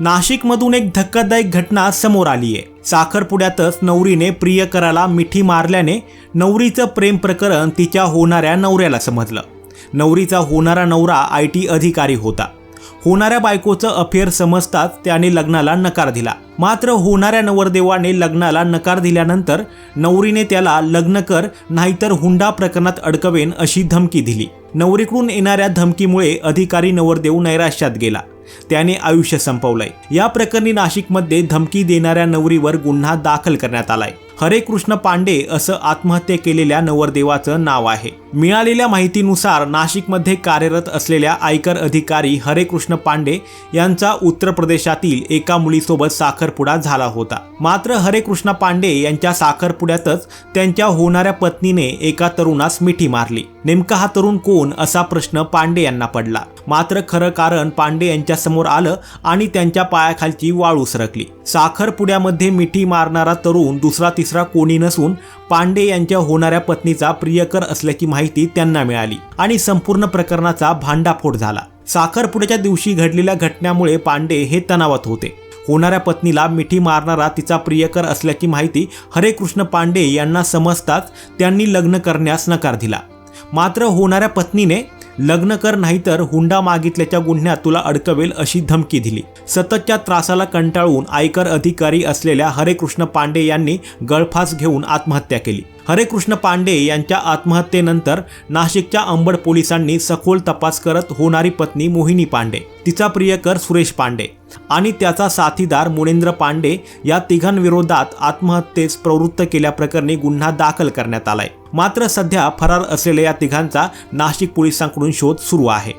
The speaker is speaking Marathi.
नाशिकमधून एक धक्कादायक घटना समोर आली आहे. साखरपुड्यातच नवरीने प्रियकराला मिठी मारल्याने नवरीचं प्रेम प्रकरण तिच्या होणाऱ्या नवऱ्याला समजलं. नवरीचा होणारा नवरा आय टी अधिकारी होता. होणाऱ्या बायकोचं अफेअर समजताच त्याने लग्नाला नकार दिला. मात्र होणाऱ्या नवरदेवाने लग्नाला नकार दिल्यानंतर नवरीने त्याला लग्न कर नाहीतर हुंडा प्रकरणात अडकवेन अशी धमकी दिली. नवरीकडून येणाऱ्या धमकीमुळे अधिकारी नवरदेव नैराश्यात गेला. त्याने आयुष्य संपवलंय. या प्रकरणी नाशिकमध्ये धमकी देणाऱ्या नवरीवर गुन्हा दाखल करण्यात आलाय. हरे कृष्ण पांडे असं आत्महत्या केलेल्या नवरदेवाचं नाव आहे. मिळालेल्या माहितीनुसार नाशिकमध्ये कार्यरत असलेल्या आयकर अधिकारी हरे कृष्ण पांडे यांचा उत्तर प्रदेशातील एका मुलीसोबत साखरपुडा झाला होता. मात्र हरे कृष्ण पांडे यांच्या साखरपुड्यातच त्यांच्या होणाऱ्या पत्नीने एका तरुणास मिठी मारली. नेमका हा तरुण कोण असा प्रश्न पांडे यांना पडला. मात्र खरं कारण पांडे यांच्या समोर आलं आणि त्यांच्या पायाखालची वाळू सरकली साखरपुड्यामध्ये मिठी मारणारा तरुण दुसरा तिसरा कोणी नसून पांडे यांच्या होणाऱ्या पत्नीचा प्रियकर असल्याची माहिती त्यांना मिळाली आणि संपूर्ण प्रकरणाचा भांडाफोड झाला. साखरपुड्याच्या दिवशी घडलेल्या घटनेमुळे पांडे हे तणावात होते. होणाऱ्या पत्नीला मिठी मारणारा तिचा प्रियकर असल्याची माहिती हरे कृष्ण पांडे यांना समजताच त्यांनी लग्न करण्यास नकार दिला. मात्र होणाऱ्या पत्नीने लग्न कर नाहीतर हुंडा मागितल्याच्या गुन्ह्यात तुला अडकवेल अशी धमकी दिली. सततच्या त्रासाला कंटाळून आयकर अधिकारी असलेल्या हरेकृष्ण पांडे यांनी गळफास घेऊन आत्महत्या केली. हरेकृष्ण पांडे यांच्या आत्महत्येनंतर नाशिकच्या अंबड पोलिसांनी सखोल तपास करत होणारी पत्नी मोहिनी पांडे तिचा प्रियकर सुरेश पांडे आणि त्याचा साथीदार मुनेंद्र पांडे या तिघांविरोधात आत्महत्येस प्रवृत्त केल्याप्रकरणी गुन्हा दाखल करण्यात आलाय. मात्र सध्या फरार असलेल्या या तिघांचा नाशिक पोलिसांकडून शोध सुरू आहे.